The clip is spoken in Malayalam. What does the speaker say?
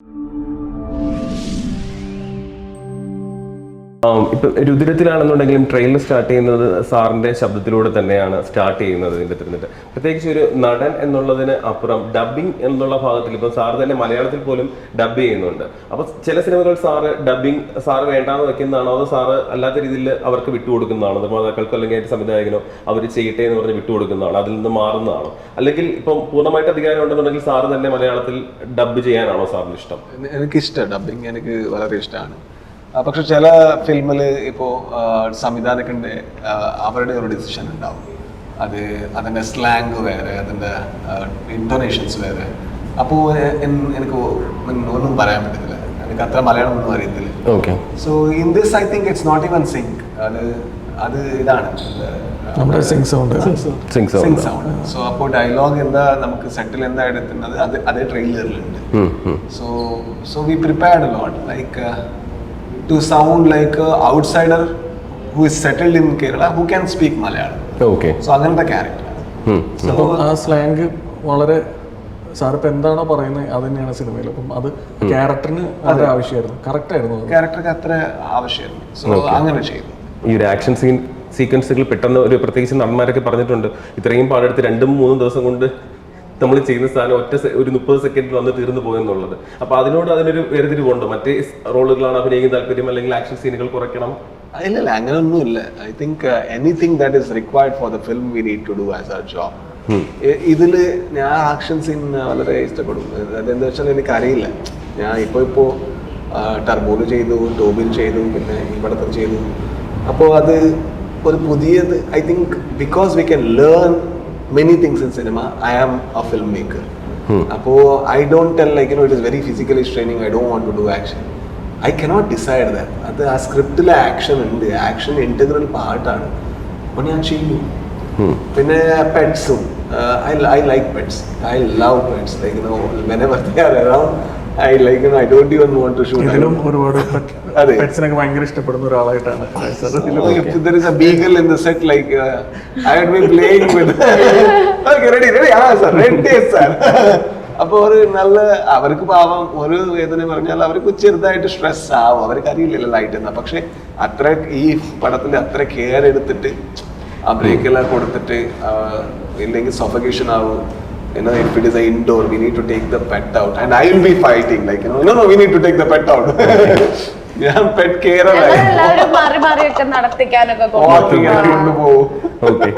ആം, ഇപ്പൊ രുദ്രത്തിലാണെന്നുണ്ടെങ്കിലും ട്രെയിലർ സ്റ്റാർട്ട് ചെയ്യുന്നത് സാറിന്റെ ശബ്ദത്തിലൂടെ തന്നെയാണ് സ്റ്റാർട്ട് ചെയ്യുന്നത് ഇതിന്റെ തിരുന്നിട്ട്. പ്രത്യേകിച്ച് ഒരു നടൻ എന്നുള്ളതിന് അപ്പുറം ഡബിങ് എന്നുള്ള ഭാഗത്തിൽ ഇപ്പൊ സാർ തന്നെ മലയാളത്തിൽ പോലും ഡബ് ചെയ്യുന്നുണ്ട്. അപ്പൊ ചില സിനിമകൾ സാറ് ഡബിങ് സാറ് വേണ്ടാന്ന് വെക്കുന്നതാണോ അതോ സാറ് അല്ലാത്ത രീതിയിൽ അവർക്ക് വിട്ടുകൊടുക്കുന്നതാണോ നിർമ്മാതാക്കൾക്കോ അല്ലെങ്കിൽ അതിന്റെ സംവിധായകനോ അവർ ചെയ്യട്ടെ എന്ന് പറഞ്ഞ് വിട്ടുകൊടുക്കുന്നതാണോ അതിൽ നിന്ന് മാറുന്നതാണോ? അല്ലെങ്കിൽ ഇപ്പം പൂർണമായിട്ട് അധികാരം ഉണ്ടെന്നുണ്ടെങ്കിൽ സാറ് തന്നെ മലയാളത്തിൽ ഡബ് ചെയ്യാനാണോ സാറിന് ഇഷ്ടം? എനിക്ക് ഇഷ്ടം ഡബിങ് എനിക്ക് വളരെ ഇഷ്ടമാണ്. പക്ഷെ ചില ഫിലിമിൽ ഇപ്പോൾ സംവിധാനക്കിന്റെ അവരുടെ ഒരു ഡിസിഷൻ ഉണ്ടാവും. അത് അതിന്റെ സ്ലാങ് വേറെ അതിന്റെ ഇന്റോനേഷൻസ് വേറെ. അപ്പോൾ എനിക്ക് ഒന്നും പറയാൻ പറ്റത്തില്ല. എനിക്ക് അത്ര മലയാളം ഒന്നും അറിയത്തില്ല. Okay so in this I think it's not even sync അത് അത് ഇതാണ്. നമ്മുടെ sync sound sync sync sound so അപ്പോൾ ഡയലോഗ് എന്താ നമുക്ക് സെറ്റിൽ എന്താ എടുക്കുന്നത് അത് അതേ ട്രെയിലറിലുണ്ട് so so we prepared lot like to sound like a outsider who is settled in Kerala who can speak Malayalam. Okay. So അങ്ങനത്തെ ക്യാരക്ടർ അപ്പം ആ സ്ലാങ് വളരെ സാർ ഇപ്പം എന്താണോ പറയുന്നത് അത് തന്നെയാണ് സിനിമയിൽ അപ്പം അത് ക്യാരക്ടറിന് വളരെ ആവശ്യമായിരുന്നു. കറക്റ്റ് ആയിരുന്നു അത്. ക്യാരക്ടർക്ക് അത്ര ആവശ്യമായിരുന്നു. സോ അങ്ങനെ ചെയ്തു. ഈ ഒരു ആക്ഷൻ സീൻ സീക്വൻസുകൾ പെട്ടെന്ന് ഒരു പ്രത്യേകിച്ച് നടന്മാരൊക്കെ പറഞ്ഞിട്ടുണ്ട്. ഇത്രയും പാടെടുത്ത് രണ്ടും മൂന്നും ദിവസം കൊണ്ട് നമ്മൾ ചെയ്യുന്ന സാധനം ഒറ്റ ഒരു മുപ്പത് സെക്കൻഡിൽ വന്ന് തീർന്നു പോകുന്നുള്ളത് അപ്പൊ അതിനോട് അതിനൊരു വേർതിരിവുണ്ട്? മറ്റേ റോളുകളാണ് അഭിനയിക്കാൻ താല്പര്യം അല്ലെങ്കിൽ ആക്ഷൻ സീനുകൾ കുറയ്ക്കണം? ഇല്ല ഇല്ല I think anything that is required for the film we need to do as a job ഇതിൽ ഞാൻ ആക്ഷൻ സീൻ വളരെ ഇഷ്ടപ്പെടും. അതെന്താ വെച്ചാൽ എനിക്കറിയില്ല ഞാൻ ഇപ്പോൾ ഇപ്പോ ടർബോൽ ചെയ്തു ടോബിൽ ചെയ്തു പിന്നെ ഇവിടത്തെ ചെയ്തു. അപ്പോൾ അത് ഒരു പുതിയത് I think because we can learn many things in cinema I am a film maker അപ്പോൾ I don't tell like you know it is very physically straining I don't want to do action I cannot decide that അത് ആ സ്ക്രിപ്റ്റിലെ ആക്ഷൻ ഉണ്ട്. ആക്ഷൻ ഇന്റഗ്രൽ പാർട്ടാണ് അപ്പോൾ ഞാൻ ചെയ്യും പിന്നെ പെറ്റ്സും I I like pets I love pets like no many they are around I like I don't even want to shoot ഇതിലും ഒരുപാട്. പെറ്റ്സിനൊക്കെ ഭയങ്കര ഇഷ്ടപ്പെടുന്ന ഒരാളായിട്ടാണ്. Sir If there is a beagle in the set, like uh, I would be playing ready okay, ready, ready, ah, sir, ready, sir. അപ്പൊ ഒരു നല്ല അവർക്ക് പാവം ഒരു വേദന പറഞ്ഞാൽ അവർക്ക് ചെറുതായിട്ട് സ്ട്രെസ് ആവും. അവർക്ക് അറിയില്ലല്ലോ ലൈറ്റ് എന്നാ. പക്ഷെ അത്ര ഈ പടത്തിൽ അത്ര കെയർ എടുത്തിട്ട് ആ ബ്രേക്കെല്ലാം കൊടുത്തിട്ട് ആ, ഇല്ലെങ്കിൽ സഫക്കേഷൻ ആവും. You know, if it is an indoor, we need to take the pet out. And I will be fighting, like, you know, no, no, we need to take the pet out. ഞാൻ പെറ്റ് കെയർ like മാറി മാറിയൊക്കെ നടത്തിക്കാനൊക്കെ കൊണ്ടുപോകും ഓക്കെ